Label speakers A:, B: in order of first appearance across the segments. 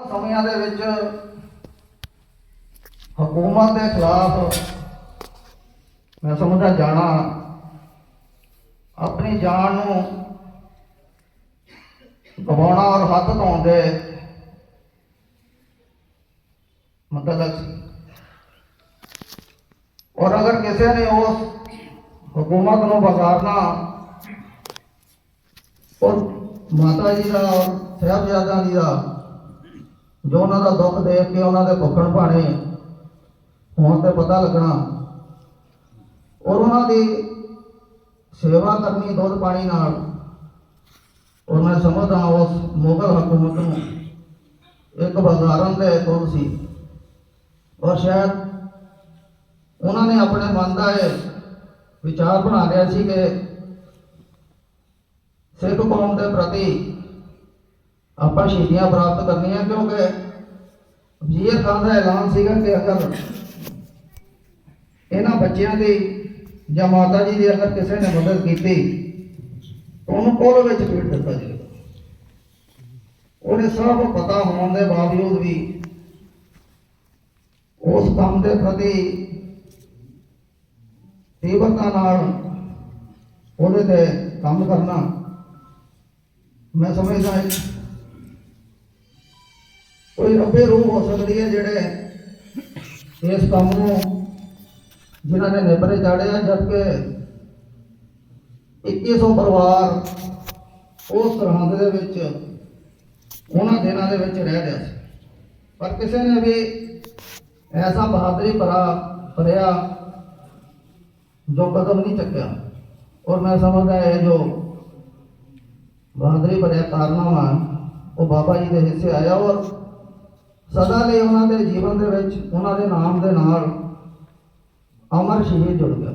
A: ਸਮਿਆਂ ਦੇ ਵਿੱਚ ਹਕੂਮਤ ਦੇ ਖਿਲਾਫ ਮੈਂ ਸਮਝਦਾ ਜਾਣਾ, ਆਪਣੀ ਜਾਨ ਨੂੰ ਗਵਾਉਣਾ ਔਰ ਹੱਥ ਧੋਣ ਦੇ ਮਤਲਬ ਔਰ ਅਗਰ ਕਿਸੇ ਨੇ ਉਸ ਹਕੂਮਤ ਨੂੰ ਵਿਗਾੜਨਾ ਔਰ ਮਾਤਾ ਜੀ ਦਾ ਔਰ ਸਾਹਿਬਜ਼ਾਦਿਆਂ ਦੀ ਦਾ ਜੋ ਉਹਨਾਂ ਦਾ ਦੁੱਖ ਦੇਖ ਕੇ ਉਹਨਾਂ ਦੇ ਭੁੱਖਣ ਭਾਣੇ ਹੋਣ ਤੇ ਪਤਾ ਲੱਗਣਾ ਔਰ ਉਹਨਾਂ ਦੀ ਸੇਵਾ ਕਰਨੀ ਦੁੱਧ ਪਾਣੀ ਨਾਲ, ਔਰ ਮੈਂ ਸਮਝਦਾ ਉਸ ਮੁਗਲ ਹਕੂਮਤ ਨੂੰ ਇੱਕ ਬਜ਼ਾਰਨ ਦੇ ਕੋਲ ਸੀ। ਔਰ ਸ਼ਾਇਦ ਉਹਨਾਂ ਨੇ ਆਪਣੇ ਮਨ ਦਾ ਇਹ ਵਿਚਾਰ ਬਣਾ ਲਿਆ ਸੀ ਕਿ ਸਿੱਖ ਕੌਮ ਦੇ ਪ੍ਰਤੀ ਆਪਾਂ ਸ਼ਹੀਦੀਆਂ ਪ੍ਰਾਪਤ ਕਰਨੀਆਂ ਕਿਉਂਕਿ ਵਜ਼ੀਰ ਖਾਨ ਦਾ ਐਲਾਨ ਸੀਗਾ ਕਿ ਅਗਰ ਇਹਨਾਂ ਬੱਚਿਆਂ ਦੀ ਜਾਂ ਮਾਤਾ ਜੀ ਦੀ ਅਗਰ ਕਿਸੇ ਨੇ ਮਦਦ ਕੀਤੀ ਤਾਂ ਉਹਨੂੰ ਕੋਲ ਵਿੱਚ ਪੀੜ ਦਿੱਤਾ ਜਾਏਗਾ ਉਹਨੇ ਸਭ ਪਤਾ ਹੋਣ ਦੇ ਬਾਵਜੂਦ ਵੀ ਉਸ ਕੰਮ ਦੇ ਪ੍ਰਤੀ ਤੀਬਰਤਾ ਨਾਲ ਉਹਦੇ ਤੇ ਕੰਮ ਕਰਨਾ ਮੈਂ ਸਮਝਦਾ ਹਾਂ। ਕੋਈ ਰੱਬੇ ਰੂਹ ਹੋ ਸਕਦੀ ਹੈ ਜਿਹੜੇ ਇਸ ਕੰਮ ਨੂੰ, ਜਿਨ੍ਹਾਂ ਨੇ ਨਿਬਰੇ ਚਾੜਿਆ ਜਦਕਿ 2100 ਪਰਿਵਾਰ ਉਸ ਸਰਹੰਦ ਦੇ ਵਿੱਚ, ਉਹਨਾਂ ਦਿਨਾਂ ਦੇ ਵਿੱਚ ਰਹਿ ਰਿਹਾ ਸੀ। ਪਰ ਕਿਸੇ ਨੇ ਵੀ ਐਸਾ ਬਹਾਦਰੀ ਭਰਾ ਭਰਿਆ ਜੋ ਕਦਮ ਨਹੀਂ ਚੱਕਿਆ। ਔਰ ਮੈਂ ਸਮਝਦਾ ਇਹ ਜੋ ਬਹਾਦਰੀ ਭਰਿਆ ਕਾਰਨਾਮਾ ਉਹ ਬਾਬਾ ਜੀ ਦੇ ਹਿੱਸੇ ਆਇਆ ਔਰ ਸਦਾ ਲਈ ਉਹਨਾਂ ਦੇ ਜੀਵਨ ਦੇ ਵਿੱਚ, ਉਹਨਾਂ ਦੇ ਨਾਮ ਦੇ ਨਾਲ ਅਮਰ ਸ਼ਹੀਦ ਜੁੜ ਗਿਆ।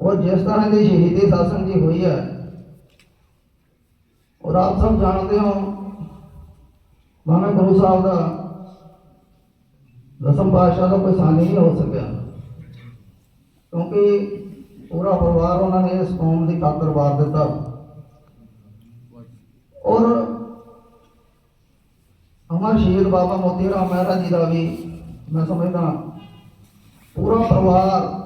A: ਔਰ ਜਿਸ ਤਰ੍ਹਾਂ ਦੀ ਸ਼ਹੀਦੀ ਸਾਸਨ ਜੀ ਹੋਈ ਹੈ ਔਰ ਆਪ ਸਭ ਜਾਣਦੇ ਹੋ। ਮਾਮਾ ਗੁਰੂ ਸਾਹਿਬ ਦਾ ਦਸਮ ਪਾਤਸ਼ਾਹ ਦਾ ਕੋਈ ਸਾਨੀ ਨਹੀਂ ਹੋ ਸਕਿਆ। ਕਿਉਂਕਿ ਪੂਰਾ ਪਰਿਵਾਰ ਉਹਨਾਂ ਨੇ ਇਸ ਕੌਮ ਦੀ ਖਾਤਰ ਵਾਰ ਦਿੱਤਾ। ਔਰ ਅਮਰ ਸ਼ਹੀਦ ਬਾਬਾ ਮੋਤੀ ਰਾਮ ਮਹਿਰਾ ਜੀ ਦਾ ਵੀ ਮੈਂ ਸਮਝਦਾ ਪੂਰਾ ਪਰਿਵਾਰ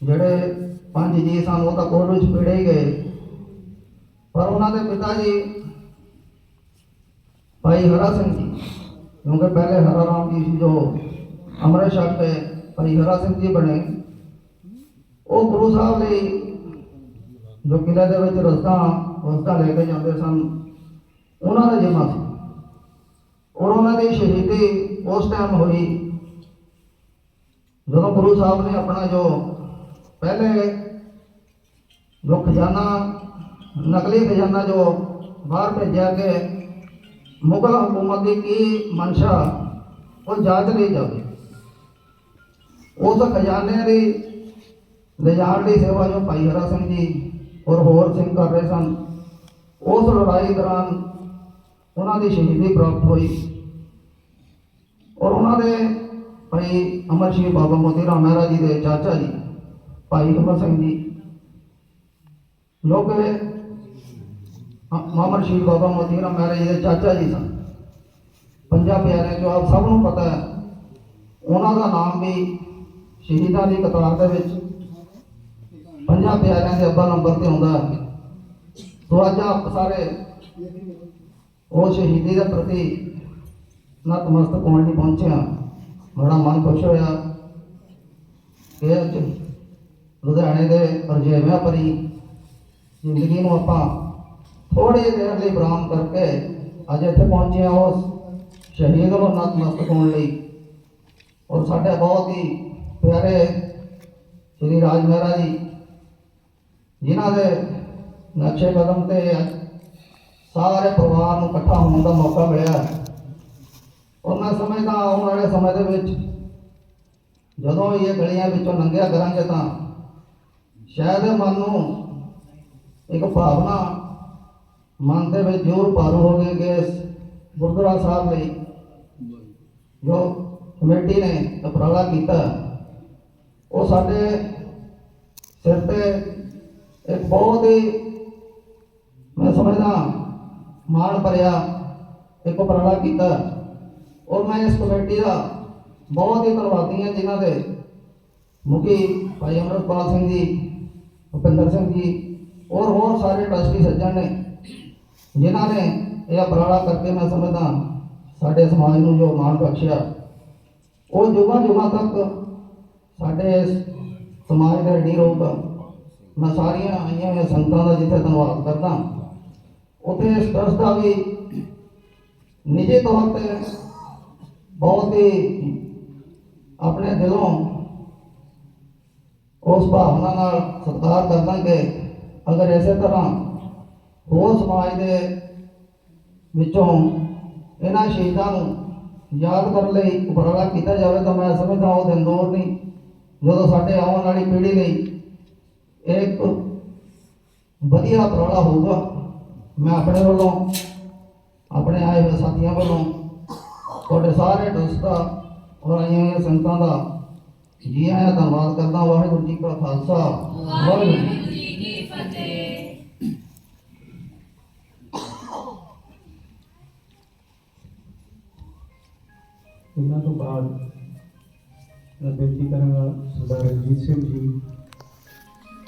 A: ਜਿਹੜੇ ਪੰਜ ਜੀ ਸਨ, ਉਹ ਤਾਂ ਕੋਲ ਵਿੱਚ ਪਿੜੇ ਹੀ ਗਏ। ਪਰ ਉਹਨਾਂ ਦੇ ਪਿਤਾ ਜੀ, ਭਾਈ ਹਰਾ ਸਿੰਘ ਜੀ, ਕਿਉਂਕਿ ਪਹਿਲੇ ਹਰਾ ਰਾਮ ਜੀ ਸੀ ਜੋ ਅੰਮ੍ਰਿਤ ਛਕ ਕੇ ਭਾਈ ਹਰਾ ਸਿੰਘ ਜੀ ਬਣੇ, ਉਹ ਗੁਰੂ ਸਾਹਿਬ ਲਈ ਜੋ ਕਿਲੇ ਦੇ ਵਿੱਚ ਰਸਤਾ ਰਸਤਾ ਲੈ ਕੇ ਜਾਂਦੇ ਸਨ। ਉਹਨਾਂ ਦਾ ਜਿਮਾ ਸੀ ਔਰ ਉਹਨਾਂ ਦੀ ਸ਼ਹੀਦੀ ਉਸ ਟਾਈਮ ਹੋਈ ਜਦੋਂ ਗੁਰੂ ਸਾਹਿਬ ਨੇ ਆਪਣਾ ਜੋ ਪਹਿਲੇ ਜੋ ਖਜ਼ਾਨਾ ਨਕਲੀ ਖਜ਼ਾਨਾ ਜੋ ਬਾਹਰ ਭੇਜਿਆ ਕਿ ਮੁਗਲ ਹਕੂਮਤ ਦੀ ਕੀ ਮਨਸ਼ਾ, ਉਹ ਜਾਂਚ ਲਈ ਜਾਵੇ। ਉਸ ਖਜ਼ਾਨੇ ਦੀ ਲਿਜਾਣ ਦੀ ਸੇਵਾ ਜੋ ਭਾਈ ਹਰਾ ਸਿੰਘ ਜੀ ਔਰ ਹੋਰ ਸਿੰਘ ਕਰ ਰਹੇ ਸਨ, ਉਸ ਲੜਾਈ ਦੌਰਾਨ ਉਹਨਾਂ ਦੀ ਸ਼ਹੀਦੀ ਪ੍ਰਾਪਤ ਹੋਈ। ਔਰ ਉਹਨਾਂ ਦੇ ਭਾਈ ਅਮਰ ਸਿੰਘ ਬਾਬਾ ਮੋਤੀ ਰਾਮ ਮਹਿਰਾ ਜੀ ਦੇ ਚਾਚਾ ਜੀ, ਭਾਈ ਕਮਲ ਸਿੰਘ ਜੀ। ਜੋ ਕਿ ਮਾਮਰ ਸ਼ਹੀਦ ਬਾਬਾ ਮੋਤੀ ਰਾਮ ਮਹਿਰਾ ਜੀ ਦੇ ਚਾਚਾ ਜੀ ਸਨ। ਪੰਜਾਬ ਪਿਆਰੇ ਜੋ ਆਪ ਸਭ ਨੂੰ ਪਤਾ ਹੈ, ਉਹਨਾਂ ਦਾ ਨਾਮ ਵੀ ਸ਼ਹੀਦਾਂ ਦੀ ਕਤਾਰ ਦੇ ਵਿੱਚ। ਪੰਜਾਂ ਪਿਆਰਿਆਂ ਦੇ ਅੱਬਾ ਨੰਬਰ ਤੇ ਆਉਂਦਾ ਹੈ। ਸੋ ਅੱਜ ਆਪ ਸਾਰੇ ਉਹ ਸ਼ਹੀਦੀ ਦੇ ਪ੍ਰਤੀ ਨਤਮਸਤਕ ਹੋਣ ਲਈ ਪਹੁੰਚਿਆ ਬੜਾ ਮਨ ਖੁਸ਼ ਹੋਇਆ। ਕਿ ਅੱਜ ਲੁਧਿਆਣੇ ਦੇ ਅਰਜੇਵਿਆਂ ਭਰੀ ਜ਼ਿੰਦਗੀ ਨੂੰ ਆਪਾਂ ਥੋੜੀ ਦੇਰ ਲਈ ਬਰਾਮ ਕਰਕੇ ਅੱਜ ਇੱਥੇ ਪਹੁੰਚੇ ਹਾਂ ਉਸ ਸ਼ਹੀਦ ਨੂੰ ਨਤਮਸਤਕ ਹੋਣ ਲਈ। ਔਰ ਸਾਡੇ ਬਹੁਤ ਹੀ ਪਿਆਰੇ ਸ੍ਰੀ ਰਾਜ ਮਹਾਰਾਜ ਜੀ, ਜਿਨ੍ਹਾਂ ਦੇ ਨਕਸ਼ੇ ਕਦਮ ਤੇ ਸਾਰੇ ਪਰਿਵਾਰ ਨੂੰ ਇਕੱਠਾ ਹੋਣ ਦਾ ਮੌਕਾ ਮਿਲਿਆ। ਔਰ ਮੈਂ ਸਮਝਦਾ ਆਉਣ ਵਾਲੇ ਸਮੇਂ ਦੇ ਵਿੱਚ ਜਦੋਂ ਇਹ ਗਲੀਆਂ ਵਿੱਚੋਂ ਲੰਘਿਆ ਕਰਾਂਗੇ ਤਾਂ ਸ਼ਾਇਦ ਮਨ ਨੂੰ ਇੱਕ ਭਾਵਨਾ ਮਨ ਦੇ ਵਿੱਚ ਜ਼ੋਰ ਪਾਰੂ ਹੋ ਗਈ ਕਿ ਇਸ ਗੁਰਦੁਆਰਾ ਸਾਹਿਬ ਲਈ ਜੋ ਕਮੇਟੀ ਨੇ ਉਪਰਾਲਾ ਕੀਤਾ, ਉਹ ਸਾਡੇ ਸਿਰ ਤੇ ਇੱਕ ਬਹੁਤ ਹੀ ਮੈਂ ਸਮਝਦਾ ਮਾਣ ਭਰਿਆ, ਇੱਕ ਉਪਰਾਲਾ ਕੀਤਾ। ਔਰ ਮੈਂ ਇਸ ਕਮੇਟੀ ਦਾ ਬਹੁਤ ਹੀ ਧੰਨਵਾਦੀ ਹਾਂ, ਜਿਨ੍ਹਾਂ ਦੇ ਮੁਖੀ ਭਾਈ ਅਮਰਪਾਲ ਸਿੰਘ ਜੀ, ਭੁਪਿੰਦਰ ਸਿੰਘ ਜੀ, ਔਰ ਹੋਰ ਸਾਰੇ ਟਰਸਟੀ ਸੱਜਣ ਨੇ, ਜਿਨ੍ਹਾਂ ਨੇ ਇਹ ਉਪਰਾਲਾ ਕਰਕੇ ਮੈਂ ਸਮਝਦਾ ਸਾਡੇ ਸਮਾਜ ਨੂੰ ਜੋ ਮਾਣ ਬਖਸ਼ਿਆ। ਉਹ ਜੁਗਾਂ ਜੁਗਾਂ ਤੱਕ ਸਾਡੇ ਸਮਾਜ ਦਾ ਢੀ ਰਹੂਗਾ ਮੈਂ ਸਾਰੀਆਂ ਆਈਆਂ ਹੋਈਆਂ ਸੰਗਤਾਂ ਦਾ ਜਿੱਥੇ ਧੰਨਵਾਦ ਕਰਦਾ ਉੱਥੇ ਸੰਸਥਾ ਵੀ ਨਿੱਜੀ ਤੌਰ ਤੇ ਬਹੁਤ ਹੀ ਆਪਣੇ ਦਿਲੋਂ ਉਸ ਭਾਵਨਾ ਨਾਲ ਸਤਿਕਾਰ ਕਰਦਾ ਕਿ ਅਗਰ ਇਸੇ ਤਰ੍ਹਾਂ ਹੋਰ ਸਮਾਜ ਦੇ ਵਿੱਚੋਂ ਇਹਨਾਂ ਸ਼ਹੀਦਾਂ ਨੂੰ ਯਾਦ ਕਰਨ ਲਈ ਉਪਰਾਲਾ ਕੀਤਾ ਜਾਵੇ, ਤਾਂ ਮੈਂ ਸਮਝਦਾ ਉਹ ਦਿਨ ਦੂਰ ਨਹੀਂ, ਜਦੋਂ ਸਾਡੇ ਆਉਣ ਵਾਲੀ ਪੀੜ੍ਹੀ ਲਈ ਇਹ ਇੱਕ ਵਧੀਆ ਉਪਰਾਲਾ ਹੋਊਗਾ। ਮੈਂ ਆਪਣੇ ਵੱਲੋਂ, ਆਪਣੇ ਆਏ ਹੋਏ ਸਾਥੀਆਂ ਵੱਲੋਂ ਤੁਹਾਡੇ ਸਾਰੇ ਦੋਸਤਾਂ ਔਰ ਆਈਆਂ ਹੋਈਆਂ ਸੰਗਤਾਂ ਦਾ ਜੀ ਆਇਆਂ ਧੰਨਵਾਦ ਕਰਦਾ, ਵਾਹਿਗੁਰੂ ਜੀ ਕਾ ਖਾਲਸਾ। ਵਾਹਿਗੁਰੂ ਜੀ ਕੀ
B: ਇਹਨਾਂ ਤੋਂ ਬਾਅਦ ਮੈਂ ਬੇਨਤੀ ਕਰਾਂਗਾ ਸਰਦਾਰ ਰਣਜੀਤ ਸਿੰਘ ਜੀ,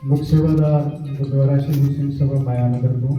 B: ਮੁੱਖ ਸੇਵਾਦਾਰ ਗੁਰਦੁਆਰਾ ਸ਼੍ਰੀ ਸਿੰਘ ਸਭਾ ਮਾਇਆ ਨਗਰ ਤੋਂ।